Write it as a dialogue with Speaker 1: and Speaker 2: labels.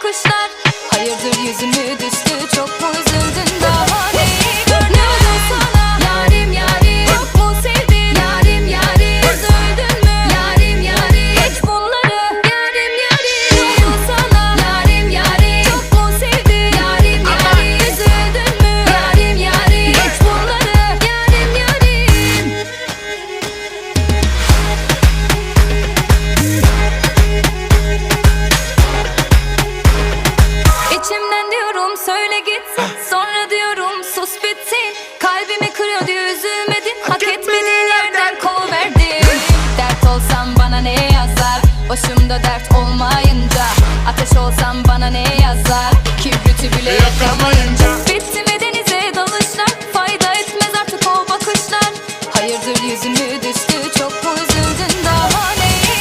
Speaker 1: bakışlar Hayırdır yüzünü düştü söyle gitsin Sonra diyorum sus bitsin Kalbimi kırıyor diye üzülmedin Hak etmediğin yerden koverdin. Dert olsam bana ne yazar? Başımda dert olmayınca Ateş olsam bana ne yazar? Kibriti bile
Speaker 2: Yakamayınca
Speaker 1: Bitti mi denize dalışlar? Fayda etmez artık o bakışlar. Hayırdır yüzümü düştü